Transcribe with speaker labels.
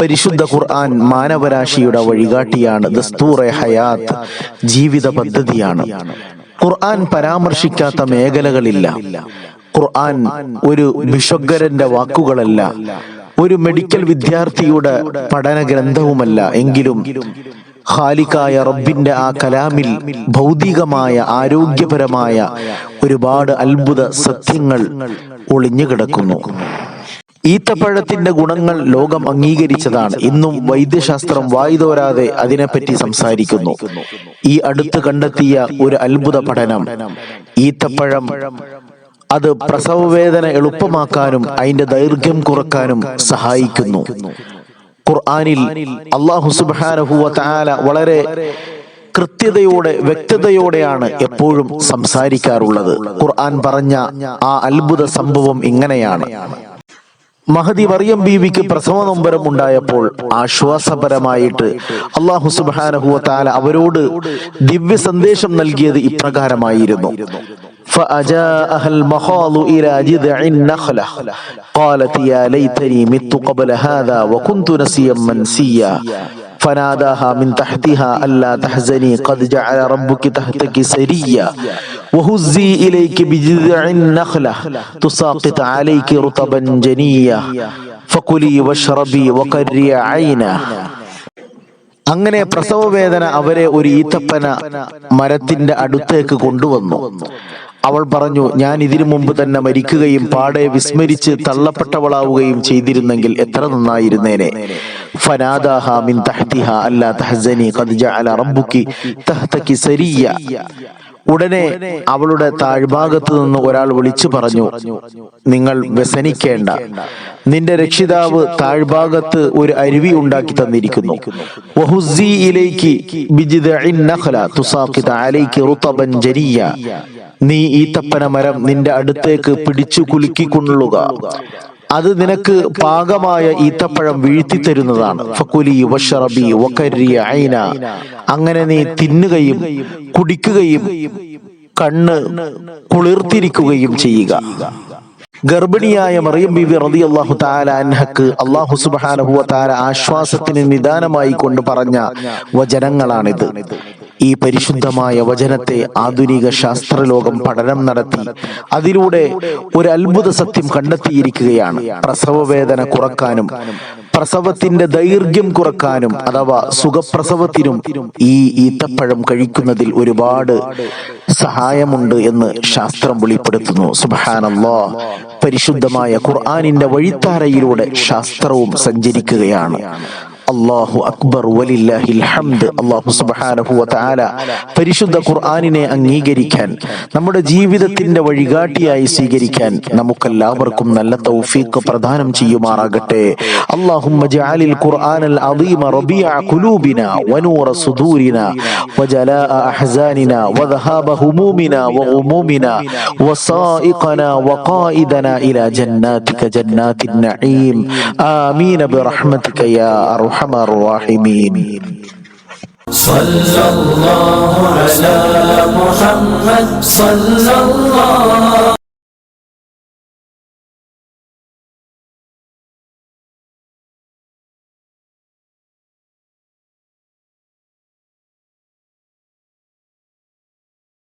Speaker 1: പരിശുദ്ധ ഖുർആൻ മാനവരാശിയുടെ വഴികാട്ടിയാണ്. ദസ്തൂറെ ഹയാത്ത് ജീവിത പദ്ധതിയാണ്. ഖുർആൻ പരാമർശിക്കാത്ത മേഖലകളില്ല. ഖുർആൻ ഒരു ഭിഷഗ്വരന്റെ വാക്കുകളല്ല. ഒരു മെഡിക്കൽ വിദ്യാർത്ഥിയുടെ പഠന ഗ്രന്ഥവുമല്ല എങ്കിലും ഖാലിക്കായ റബ്ബിന്റെ ആ കലാമിൽ ഭൗതികമായ ആരോഗ്യപരമായ ഒരുപാട് അത്ഭുത സത്യങ്ങൾ ഒളിഞ്ഞു കിടക്കുന്നു. ഈത്തപ്പഴത്തിന്റെ ഗുണങ്ങൾ ലോകം അംഗീകരിച്ചതാണ്. ഇന്നും വൈദ്യശാസ്ത്രം വായുതോരാതെ അതിനെപ്പറ്റി സംസാരിക്കുന്നു. ഈ അടുത്ത് കണ്ടെത്തിയ ഒരു അത്ഭുത പഠനം ഈത്തപ്പഴം അത് പ്രസവവേദന എളുപ്പമാക്കാനും അതിന്റെ ദൈർഘ്യം കുറക്കാനും സഹായിക്കുന്നു. ഖുർആനിൽ അള്ളാഹു സുബാനഹുവ താല വളരെ കൃത്യതയോടെ വ്യക്തതയോടെയാണ് എപ്പോഴും സംസാരിക്കാറുള്ളത്. ഖുർആൻ പറഞ്ഞ ആ അത്ഭുത സംഭവം ഇങ്ങനെയാണ്. മഹദി മറിയം ബീവിക്ക് പ്രസവ നൊമ്പരം ഉണ്ടായപ്പോൾ ആശ്വാസപരമായിട്ട് അള്ളാഹു സുബാനഹുവ താല അവരോട് ദിവ്യ സന്ദേശം നൽകിയത് ഇപ്രകാരമായിരുന്നു فأجاءها المخاض إلى جذع النخلة قالت يا ليتني مت قبل هذا وكنت نسيا منسيا فناداها من تحتها ألا تحزني قد جعل ربك تحتك سريا وهزي إليك بجذع النخلة تساقط عليك رطبا جنيا فكلي واشربي وقري عينا അങ്ങനെ പ്രസവവേദന അവരെ ഒരു ഈത്തപ്പന മരത്തിന്റെ അടുത്തേക്ക് കൊണ്ടുവന്നു അവൾ പറഞ്ഞു ഞാൻ ഇതിനു മുമ്പ് തന്നെ മരിക്കുകയും പാടെ വിസ്മരിച്ച് തള്ളപ്പെട്ടവളാവുകയും ചെയ്തിരുന്നെങ്കിൽ എത്ര നന്നായിരുന്നേനെ? മിൻ അല്ലാ ഖദ് ജഅല തഹ്തകി സരിയ. ഉടനെ അവളുടെ താഴ്ഭാഗത്ത് നിന്ന് ഒരാൾ വിളിച്ചു പറഞ്ഞു നിങ്ങൾ വ്യസനിക്കേണ്ട. നിന്റെ രക്ഷിതാവ് താഴ്ഭാഗത്ത് ഒരു അരുവി ഉണ്ടാക്കി തന്നിരിക്കുന്നു. വഹുസ്സി ഇലൈക്ക് ബിജിദഇൻ നഖല ജരിയ. നീ ഈത്തപ്പന മരം നിന്റെ അടുത്തേക്ക് പിടിച്ചു കുലുക്കിക്കൊള്ളുക. അത് നിനക്ക് പാകമായ ഈത്തപ്പഴം വീഴ്ത്തി തരുന്നതാണ് അങ്ങനെ നീ തിന്നുകയും കുടിക്കുകയും കണ്ണ് കുളിർത്തിരിക്കുകയും ചെയ്യുക. ഗർഭിണിയായ മറിയം ബിബി റതി അള്ളാഹു താല അൻഹക്ക് അള്ളാഹു സുബാനഹു താല ആശ്വാസത്തിന് നിദാനമായി കൊണ്ട് പറഞ്ഞ വചനങ്ങളാണിത്. ഈ പരിശുദ്ധമായ വചനത്തെ ആധുനിക ശാസ്ത്രലോകം പഠനം നടത്തി അതിലൂടെ ഒരു അത്ഭുത സത്യം കണ്ടെത്തിയിരിക്കുകയാണ്. പ്രസവവേദന കുറക്കാനും പ്രസവത്തിന്റെ ദൈർഘ്യം കുറക്കാനും അഥവാ സുഖപ്രസവത്തിനും ഈ ഈത്തപ്പഴം കഴിക്കുന്നതിൽ ഒരുപാട് സഹായമുണ്ട് എന്ന് ശാസ്ത്രം വെളിപ്പെടുത്തുന്നു. സുബാനല്ലോ പരിശുദ്ധമായ ഖുർആാനിന്റെ വഴിത്താരയിലൂടെ ശാസ്ത്രവും സഞ്ചരിക്കുകയാണ്. അള്ളാഹു അക്ബർ വലില്ലാഹിൽ ഹംദ് അള്ളാഹു സുബ്ഹാനഹു വതആല പരിശുദ്ധ ഖുർആനിനെ അംഗീകരിക്കാൻ നമ്മുടെ ജീവിതത്തിന്റെ വഴികാട്ടിയായി സ്വീകരിക്കാൻ നമുക്കെല്ലാവർക്കും നല്ല തൗഫീഖ് പ്രദാനം ചെയ്യുമാറാകട്ടെ അല്ലാഹുമ്മ ജഅലിൽ ഖുർആനൽ അദീമ റബീഅ ഖുലൂബിന വനൂറ സുദൂരിന وجلاء أحزاننا وذهاب همومنا وغمومنا وصائقنا وقائدنا إلى جناتك جنات النعيم آمين برحمتك يا أرحم الراحمين.
Speaker 2: صلى الله على محمد صلى الله